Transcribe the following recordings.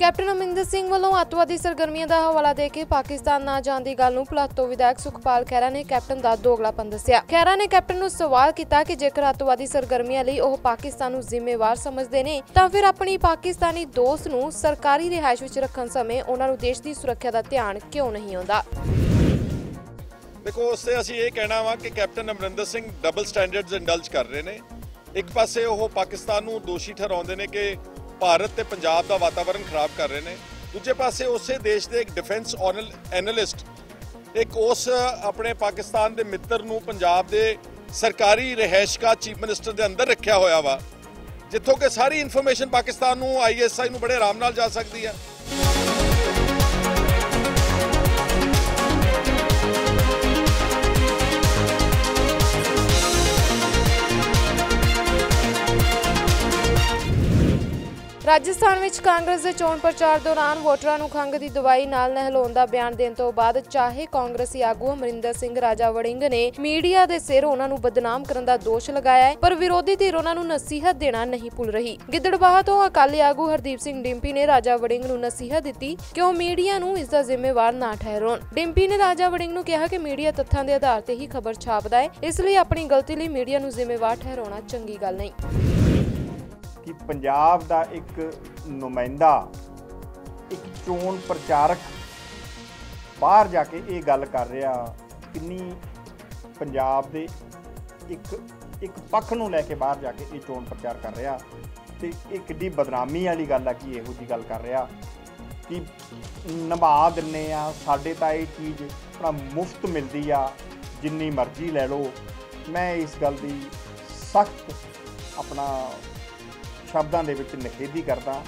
Captain Amarinder Singh ਵੱਲੋਂ ਅੱਤਵਾਦੀ ਸਰਗਰਮੀਆਂ ਦਾ ਹਵਾਲਾ ਦੇ ਕੇ ਪਾਕਿਸਤਾਨ ਨਾ ਜਾਣ ਦੀ ਗੱਲ ਨੂੰ ਪਲਾਤੋ ਵਿਧਾਇਕ ਸੁਖਪਾਲ ਖਹਿਰਾ ਨੇ ਕੈਪਟਨ ਦਾ ਦੋਗਲਾਪਨ ਦੱਸਿਆ। ਖਹਿਰਾ ਨੇ ਕੈਪਟਨ ਨੂੰ ਸਵਾਲ ਕੀਤਾ ਕਿ ਜੇਕਰ ਅੱਤਵਾਦੀ ਸਰਗਰਮੀਆਂ ਲਈ ਉਹ ਪਾਕਿਸਤਾਨ ਨੂੰ ਜ਼ਿੰਮੇਵਾਰ ਸਮਝਦੇ ਨੇ, ਤਾਂ ਫਿਰ ਆਪਣੀ ਪਾਕਿਸਤਾਨੀ ਦੋਸਤ ਨੂੰ ਸਰਕਾਰੀ ਰਿਹਾਇਸ਼ ਵਿੱਚ ਰੱਖਣ ਸਮੇਂ ਉਹਨਾਂ ਨੂੰ ਦੇਸ਼ ਦੀ ਸੁਰੱਖਿਆ ਦਾ ਧਿਆਨ ਕਿਉਂ ਨਹੀਂ ਆਉਂਦਾ? ਦੇਖੋ ਉਸ ਤੇ ਅਸੀਂ ਇਹ ਕਹਿਣਾ ਵਾ ਕਿ captain Amarinder Singh double standards indulge ਕਰ ਰਹੇ ਨੇ। ਇੱਕ ਪਾਸੇ ਉਹ ਪਾਕਿਸਤਾਨ ਨੂੰ ਦੋਸ਼ੀ ਠਹਿਰਾਉਂਦੇ ਨੇ ਕਿ ਭਾਰਤ ਤੇ ਪੰਜਾਬ ਦਾ ਵਾਤਾਵਰਣ ਖਰਾਬ ਕਰ ਰਹੇ ਨੇ। ਦੂਜੇ ਪਾਸੇ ਉਸੇ ਦੇਸ਼ ਦੇ ਇੱਕ ਡਿਫੈਂਸ ਐਨਲਿਸਟ ਇੱਕ ਉਸ ਆਪਣੇ ਪਾਕਿਸਤਾਨ ਦੇ ਮਿੱਤਰ ਨੂੰ ਪੰਜਾਬ ਦੇ ਸਰਕਾਰੀ ਰਹਿائشਕਾ ਚੀਫ ਮਿਨਿਸਟਰ ਦੇ ਅੰਦਰ ਰੱਖਿਆ ਹੋਇਆ ਵਾ, ਜਿੱਥੋਂ ਕਿ ਸਾਰੀ ਇਨਫੋਰਮੇਸ਼ਨ ਪਾਕਿਸਤਾਨ ਨੂੰ ਆਈਐਸਆਈ ਨੂੰ ਬੜੇ ਆਰਾਮ ਨਾਲ ਜਾ ਸਕਦੀ ਹੈ। ਰਾਜਸਥਾਨ ਵਿੱਚ ਕਾਂਗਰਸ ਦੇ ਚੋਣ ਪ੍ਰਚਾਰ ਦੌਰਾਨ ਵੋਟਰਾਂ ਨੂੰ ਖੰਘ ਦੀ ਦਵਾਈ ਨਾਲ ਨਹਿਲਾਉਣ ਦਾ ਬਿਆਨ ਦੇਣ ਤੋਂ ਬਾਅਦ ਚਾਹੇ ਕਾਂਗਰਸੀ ਆਗੂ ਅਮਰਿੰਦਰ ਸਿੰਘ, ਰਾਜਾ ਵੜਿੰਗ ਨੇ ਮੀਡੀਆ ਦੇ ਸਿਰ ਉਹਨਾਂ ਨੂੰ ਬਦਨਾਮ ਕਰਨ ਦਾ ਦੋਸ਼ ਲਗਾਇਆ ਹੈ, ਪਰ ਵਿਰੋਧੀ ਧਿਰ ਉਹਨਾਂ ਨੂੰ ਨਸੀਹਤ ਦੇਣਾ ਨਹੀਂ ਭੁੱਲ ਰਹੀ। ਗਿੱਦੜਬਾਹਾ ਤੋਂ ਅਕਾਲੀ ਆਗੂ ਹਰਦੀਪ ਸਿੰਘ ਡਿੰਪੀ ਨੇ ਰਾਜਾ ਵੜਿੰਗ ਨੂੰ ਨਸੀਹਤ ਦਿੱਤੀ ਕਿ ਉਹ ਮੀਡੀਆ ਨੂੰ ਇਸ ਦਾ ਜ਼ਿੰਮੇਵਾਰ ਨਾ ਠਹਿਰਾਉਣ। ਡਿੰਪੀ ਨੇ ਰਾਜਾ ਵੜਿੰਗ ਨੂੰ ਕਿਹਾ ਕਿ ਮੀਡੀਆ ਤੱਥਾਂ ਦੇ ਆਧਾਰ ਤੇ ਹੀ ਖਬਰ ਛਾਪਦਾ ਹੈ, ਇਸ ਲਈ ਆਪਣੀ ਗਲਤੀ ਲਈ ਮੀਡੀਆ ਨੂੰ ਜ਼ਿੰਮੇਵਾਰ ਠਹਿਰਾਉਣਾ ਚੰਗੀ ਗੱਲ ਨਹੀਂ। ਕਿ ਪੰਜਾਬ ਦਾ ਇੱਕ ਨੁਮਾਇੰਦਾ, ਇੱਕ ਚੋਣ ਪ੍ਰਚਾਰਕ ਬਾਹਰ ਜਾ ਕੇ ਇਹ ਗੱਲ ਕਰ ਰਿਹਾ ਕਿੰਨੀ ਪੰਜਾਬ ਦੇ ਇੱਕ ਇੱਕ ਪੱਖ ਨੂੰ ਲੈ ਕੇ ਬਾਹਰ ਜਾ ਕੇ ਇਹ ਚੋਣ ਪ੍ਰਚਾਰ ਕਰ ਰਿਹਾ ਤੇ ਇਹ ਕਿੱਡੀ ਬਦਨਾਮੀ ਵਾਲੀ ਗੱਲ ਆ ਕਿ ਇਹੋ ਜੀ ਗੱਲ ਕਰ ਰਿਹਾ ਕਿ ਨਿਭਾ ਦਿੰਨੇ ਆ, ਸਾਡੇ ਤਾਂ ਇਹ ਚੀਜ਼ ਆਪਣਾ ਮੁਫਤ ਮਿਲਦੀ ਆ, ਜਿੰਨੀ ਮਰਜ਼ੀ ਲੈ ਲਓ। ਮੈਂ ਇਸ ਗੱਲ ਦੀ ਸਖਤ ਆਪਣਾ ਸ਼ਬਦਾਂ ਦੇ ਵਿੱਚ ਨਿਖੇਧੀ ਕਰਦਾ।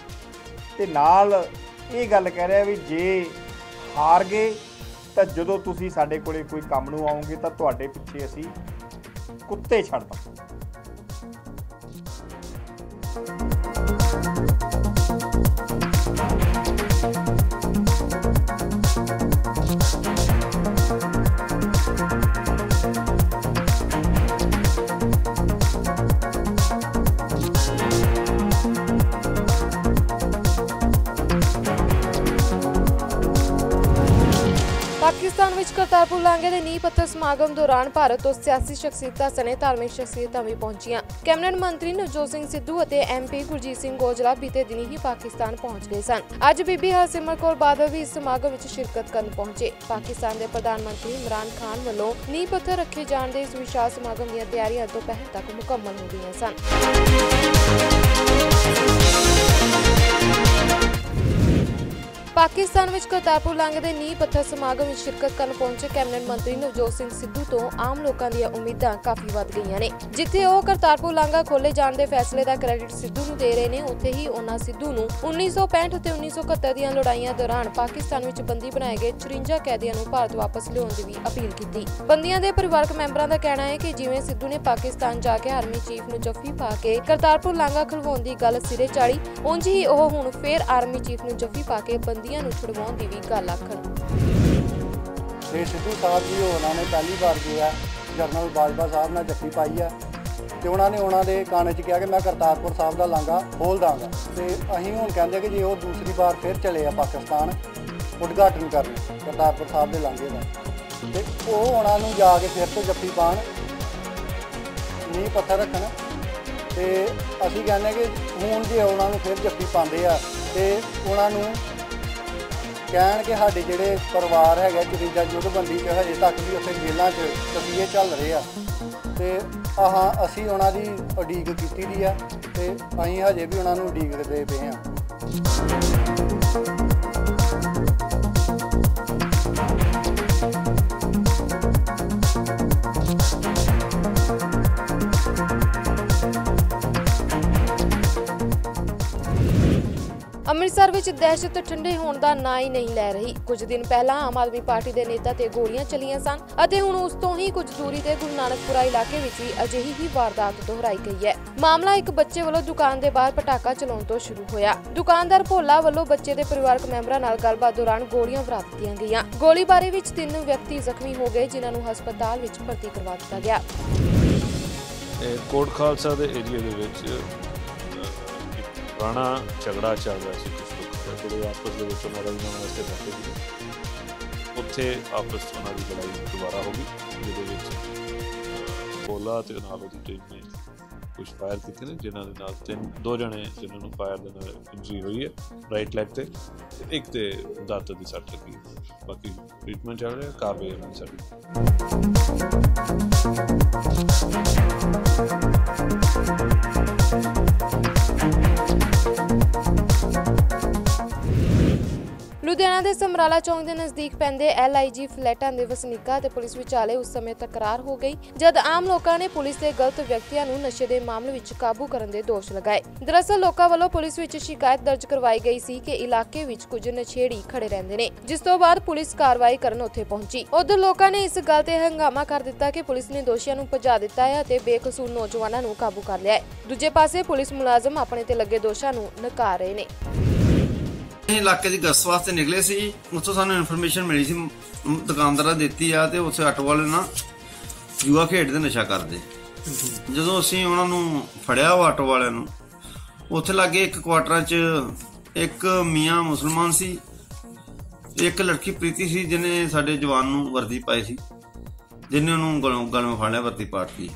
ਤੇ ਨਾਲ ਇਹ ਗੱਲ ਕਹਿ ਰਿਹਾ ਵੀ ਜੇ ਹਾਰ ਗਏ, ਤਾਂ ਜਦੋਂ ਤੁਸੀਂ ਸਾਡੇ ਕੋਲੇ ਕੋਈ ਕੰਮ ਨੂੰ ਆਉਂਗੇ, ਤਾਂ ਤੁਹਾਡੇ ਪਿੱਛੇ ਅਸੀਂ ਕੁੱਤੇ ਛੱਡ ਦਾਂ ਪਾਕਿਸਤਾਨ ਵਿੱਚ ਦੇ ਨੀਂਹ ਪੱਥਰ ਸਮਾਗਮ ਦੌਰਾਨ ਭਾਰਤ ਤੋਂ ਸਿਆਸੀ ਸ਼ਖਸੀਅਤਾਂ ਸਣੇ ਧਾਰਮਿਕ ਸ਼ਖਸੀਅਤਾਂ ਵੀ ਪਹੁੰਚੀਆਂ। ਕੈਬਨਿਟ ਮੰਤਰੀ ਨਵਜੋਤ ਸਿੰਘ ਸਿੱਧੂ ਅਤੇ ਐਮਪੀ ਗੁਰਜੀਤ ਸਿੰਘ ਗੋਜਲਾ ਬੀਤੇ ਦਿਨੀ ਹੀ ਪਾਕਿਸਤਾਨ ਪਹੁੰਚ ਗਏ ਸਨ। ਅੱਜ ਬੀਬੀ ਹਰਸਿਮਰਤ ਕੌਰ ਬਾਦਲ ਵੀ ਇਸ ਸਮਾਗਮ ਵਿੱਚ ਸ਼ਿਰਕਤ ਕਰਨ ਪਹੁੰਚੇ। ਪਾਕਿਸਤਾਨ ਦੇ ਪ੍ਰਧਾਨ ਮੰਤਰੀ ਇਮਰਾਨ ਖਾਨ ਵੱਲੋਂ ਨੀਂਹ ਪੱਥਰ ਰੱਖੇ ਜਾਣ ਦੇ ਇਸ ਵਿਸ਼ਾਲ ਸਮਾਗਮ ਦੀਆਂ ਤਿਆਰੀਆਂ ਦੁਪਹਿਰ ਤੱਕ ਮੁਕੰਮਲ ਹੋ ਗਈਆਂ ਸਨ। ਪਾਕਿਸਤਾਨ ਵਿੱਚ ਕਰਤਾਰਪੁਰ ਲਾਂਘੇ ਦੇ ਨੀਂਹ ਪੱਥਰ ਸਮਾਗਮ ਵਿੱਚ ਸ਼ਿਰਕਤ ਕਰਨ ਪਹੁੰਚੇ ਕੈਬਨਿਟ ਮੰਤਰੀ ਨਵਜੋਤ ਸਿੰਘ ਸਿੱਧੂ ਤੋਂ ਆਮ ਲੋਕਾਂ ਦੀਆਂ ਉਮੀਦਾਂ ਕਾਫੀ ਵੱਧ ਗਈਆਂ ਨੇ। ਜਿੱਥੇ ਉਹ ਕਰਤਾਰਪੁਰ ਲਾਂਘਾ ਖੋਲੇ ਜਾਣ ਦੇ ਫੈਸਲੇ ਦਾ ਕ੍ਰੈਡਿਟ ਸਿੱਧੂ ਨੂੰ ਦੇ ਰਹੇ ਨੇ, ਉੱਥੇ ਹੀ ਉਹਨਾਂ ਸਿੱਧੂ ਨੂੰ 1965 ਅਤੇ 1971 ਦੀਆਂ ਲੜਾਈਆਂ ਦੌਰਾਨ ਪਾਕਿਸਤਾਨ ਵਿੱਚ ਬੰਦੀ ਬਣਾਏ ਗਏ 54 ਕੈਦੀਆਂ ਨੂੰ ਭਾਰਤ ਵਾਪਸ ਲਿਆਉਣ ਦੀ ਵੀ ਅਪੀਲ ਕੀਤੀ। ਬੰਦੀਆਂ ਦੇ ਪਰਿਵਾਰਕ ਮੈਂਬਰਾਂ ਦਾ ਕਹਿਣਾ ਹੈ ਕਿ ਜਿਵੇਂ ਸਿੱਧੂ ਨੇ ਪਾਕਿਸਤਾਨ ਜਾ ਕੇ ਆਰਮੀ ਚੀਫ ਨੂੰ ਜੱਫੀ ਪਾ ਕੇ ਕਰਤਾਰਪੁਰ ਲਾਂਘਾ ਖਲਵਾਉਣ ਦੀ ਗੱਲ ਸਿਰੇ ਚਾੜੀ, ਉਂਝ ਹੀ ਉਹ ਹੁਣ ਫੇਰ ਆਰਮੀ ਚੀਫ ਨੂੰ ਜੱਫੀ ਪਾ ਕੇ ਬੰਦੀਆਂ ਨੂੰ ਛੁਡਵਾਉਣ ਦੀ ਵੀ ਗੱਲ ਆਖਣ। ਤੇ ਸਿੱਧੂ ਸਾਹਿਬ ਜੀ, ਉਹਨਾਂ ਨੇ ਪਹਿਲੀ ਵਾਰ ਜੋ ਹੈ, ਜਰਨਲ ਬਾਜਵਾ ਸਾਹਿਬ ਨਾਲ ਜੱਫੀ ਪਾਈ ਹੈ ਤੇ ਉਹਨਾਂ ਨੇ ਉਹਨਾਂ ਦੇ ਗਾਣੇ 'ਚ ਕਿਹਾ ਕਿ ਮੈਂ ਕਰਤਾਰਪੁਰ ਸਾਹਿਬ ਦਾ ਲਾਂਗਾ ਖੋਲ ਦਾਂਗਾ। ਤੇ ਅਸੀਂ ਹੁਣ ਕਹਿੰਦੇ ਕਿ ਜੇ ਉਹ ਦੂਸਰੀ ਵਾਰ ਫਿਰ ਚਲੇ ਆ ਪਾਕਿਸਤਾਨ, ਉਦਘਾਟਨ ਕਰਨ, ਕਰਤਾਰਪੁਰ ਸਾਹਿਬ ਦੇ ਲਾਂਗੇ ਦਾ। ਤੇ ਉਹ ਉਹਨਾਂ ਨੂੰ ਜਾ ਕੇ ਫਿਰ ਤੋਂ ਜੱਫੀ ਪਾਣ, ਨੀਂਹ ਪੱਥਰ ਰੱਖਣ। ਤੇ ਅਸੀਂ ਕਹਿੰਦੇ ਕਿ ਹੁਣ ਜੇ ਉਹਨਾਂ ਨੂੰ ਫਿਰ ਜੱਫੀ ਪਾਉਂਦੇ ਆ, ਤੇ ਉਹਨਾਂ ਨੂੰ ਕਹਿਣ ਕਿ ਸਾਡੇ ਜਿਹੜੇ ਪਰਿਵਾਰ ਹੈਗੇ ਚਰੀਜਾ ਜੁਗਬੰਦੀ ਚ ਹਜੇ ਤੱਕ ਵੀ ਉੱਥੇ ਜੇਲ੍ਹਾਂ 'ਚ ਤਸੀਹੇ ਚੱਲ ਰਹੇ ਆ। ਤੇ ਆਹ, ਅਸੀਂ ਉਹਨਾਂ ਦੀ ਉਡੀਕ ਕੀਤੀ ਦੀ ਆ ਤੇ ਅਸੀਂ ਹਜੇ ਵੀ ਉਹਨਾਂ ਨੂੰ ਉਡੀਕ ਦੇ ਪਏ ਆ। ਅੰਮ੍ਰਿਤਸਰ ਵਿੱਚ ਦਹਿਸ਼ਤ ਠੰਡੇ ਹੋਣ ਦਾ ਨਾਂ ਹੀ ਨਹੀਂ ਲੈ ਰਹੀ। ਕੁਝ ਦਿਨ ਪਹਿਲਾਂ ਆਮ ਆਦਮੀ ਪਾਰਟੀ ਦੇ ਨੇਤਾ ਤੇ ਗੋਲੀਆਂ ਚੱਲੀਆਂ ਸਨ ਅਤੇ ਹੁਣ ਉਸ ਤੋਂ ਹੀ ਕੁਝ ਦੂਰੀ ਤੇ ਗੁਰੂ ਨਾਨਕਪੁਰਾ ਇਲਾਕੇ ਵਿੱਚ ਵੀ ਅਜਿਹੀ ਹੀ ਵਾਰਦਾਤ ਦੁਹਰਾਈ ਗਈ ਹੈ। ਮਾਮਲਾ ਇੱਕ ਬੱਚੇ ਵੱਲੋਂ ਦੁਕਾਨ ਦੇ ਬਾਹਰ ਪਟਾਕਾ ਚਲਾਉਣ ਤੋਂ ਸ਼ੁਰੂ ਹੋਇਆ। ਦੁਕਾਨਦਾਰ ਭੋਲਾ ਵੱਲੋਂ ਬੱਚੇ ਦੇ ਪਰਿਵਾਰਕ ਮੈਂਬਰਾਂ ਨਾਲ ਗੱਲਬਾਤ ਦੌਰਾਨ ਗੋਲੀਆਂ ਵਰਾ ਦਿੱਤੀਆਂ ਗਈਆਂ। ਗੋਲੀਬਾਰੀ ਵਿੱਚ ਤਿੰਨ ਵਿਅਕਤੀ ਜ਼ਖਮੀ ਹੋ ਗਏ, ਜਿਨ੍ਹਾਂ ਨੂੰ ਹਸਪਤਾਲ ਵਿੱਚ ਭਰਤੀ ਕਰਵਾ ਦਿੱਤਾ ਗਿਆ। ਕੋਟ ਖਾਲਸਾ ਦੇ ਏਰੀਆ ਦੇ ਵਿੱਚ ਪੁਰਾਣਾ ਝਗੜਾ ਚੱਲ ਰਿਹਾ ਸੀ। ਤੇ ਥੋੜੇ ਆਪਸ ਦੇ ਵਿੱਚ ਉਹਨਾਂ ਰਲਣ ਵਾਸਤੇ ਬੈਠੇ ਸੀ ਉੱਥੇ ਆਪਸ 'ਚ ਉਹਨਾਂ ਦੀ ਲੜਾਈ ਦੁਬਾਰਾ ਹੋ ਗਈ ਜਿਹਦੇ ਵਿੱਚ ਅਹ, ਤੇ ਨਾਲ ਉਹਦੀ ਟੀਮ ਨੇ ਕੁਝ ਫਾਇਰ ਕੀਤੇ ਨੇ ਜਿਨ੍ਹਾਂ ਦੇ ਨਾਲ ਤਿੰਨ ਦੋ ਜਣੇ ਜਿਨ੍ਹਾਂ ਨੂੰ ਫਾਇਰ ਦੇ ਨਾਲ ਇੰਜਰੀ ਹੋਈ ਹੈ ਰਾਈਟ ਲੈਗ ਤੇ ਇੱਕ ਤੇ ਦਾਤ ਦੀ ਸੱਟ ਲੱਗੀ ਬਾਕੀ ਟ੍ਰੀਟਮੈਂਟ ਚੱਲ ਰਿਹਾ ਕਾਰਵਾਈ ਹੋਣੀ ਸਾਡੀ ਲੁਧਿਆਣਾ ਦੇ ਸਮਰਾਲਾ ਚੌਂਕ ਦੇ ਨਜ਼ਦੀਕ ਪੈਂਦੇ ਐਲਆਈਜੀ ਫਲੈਟਾਂ ਦੇ ਵਸਨੀਕਾਂ ਤੇ ਪੁਲਿਸ ਵਿਚਾਲੇ ਉਸ ਸਮੇਂ ਤਕਰਾਰ ਹੋ ਗਈ, ਜਦ ਆਮ ਲੋਕਾਂ ਨੇ ਪੁਲਿਸ ਦੇ ਗਲਤ ਵਿਅਕਤੀਆਂ ਨੂੰ ਨਸ਼ੇ ਦੇ ਮਾਮਲੇ ਵਿੱਚ ਕਾਬੂ ਕਰਨ ਦੇ ਦੋਸ਼ ਲਗਾਏ। ਦਰਅਸਲ ਲੋਕਾਂ ਵੱਲੋਂ ਪੁਲਿਸ ਵਿੱਚ ਸ਼ਿਕਾਇਤ ਦਰਜ ਕਰਵਾਈ ਗਈ ਸੀ ਕਿ ਇਲਾਕੇ ਵਿੱਚ ਕੁਝ ਨਸ਼ੇੜੀ ਖੜੇ ਰਹਿੰਦੇ ਨੇ, ਜਿਸ ਤੋਂ ਬਾਅਦ ਪੁਲਿਸ ਕਾਰਵਾਈ ਕਰਨ ਉੱਥੇ ਪਹੁੰਚੀ। ਉਧਰ ਲੋਕਾਂ ਨੇ ਇਸ ਗੱਲ ਤੇ ਹੰਗਾਮਾ ਕਰ ਦਿੱਤਾ ਕਿ ਪੁਲਿਸ ਨੇ ਦੋਸ਼ੀਆਂ ਨੂੰ ਭਜਾ ਦਿੱਤਾ ਹੈ ਅਤੇ ਬੇਕਸੂਰ ਨੌਜਵਾਨਾਂ ਨੂੰ ਕਾਬੂ ਕਰ ਲਿਆ ਹੈ। ਦੂਜੇ ਪਾਸੇ ਪੁਲਿਸ ਮੁਲਾਜ਼ਮ ਆਪਣੇ ਤੇ ਲੱਗੇ ਦੋਸ਼ਾਂ ਨੂੰ ਨਕਾਰ ਰਹੇ ਨੇ। ਇਲਾਕੇ ਦੀ ਗਸ਼ਤ ਵਾਸਤੇ ਨਿਕਲੇ ਸੀ। ਉੱਥੋਂ ਸਾਨੂੰ ਇਨਫੋਰਮੇਸ਼ਨ ਮਿਲੀ ਸੀ। ਦੁਕਾਨਦਾਰਾਂ ਦਿੱਤੀ ਆ ਤੇ ਉੱਥੇ ਆਟੋ ਵਾਲੇ ਨਾ ਜੂਆ ਖੇਡਦੇ, ਨਸ਼ਾ ਕਰਦੇ। ਜਦੋਂ ਅਸੀਂ ਉਹਨਾਂ ਨੂੰ ਫੜਿਆ ਉਹ ਆਟੋ ਵਾਲਿਆਂ ਨੂੰ, ਉੱਥੇ ਲੱਗੇ ਇੱਕ ਕੁਆਟਰਾਂ 'ਚ ਇੱਕ ਮੀਆਂ ਮੁਸਲਮਾਨ ਸੀ। ਇੱਕ ਲੜਕੀ ਪ੍ਰੀਤੀ ਸੀ ਜਿਹਨੇ ਸਾਡੇ ਜਵਾਨ ਨੂੰ ਵਰਦੀ ਪਾਈ ਸੀ। ਜਿਹਨੇ ਉਹਨੂੰ ਗਲੋਂ ਗਲੋਂ ਫੜ ਲਿਆ ਵਰਦੀ ਪਾੜਤੀ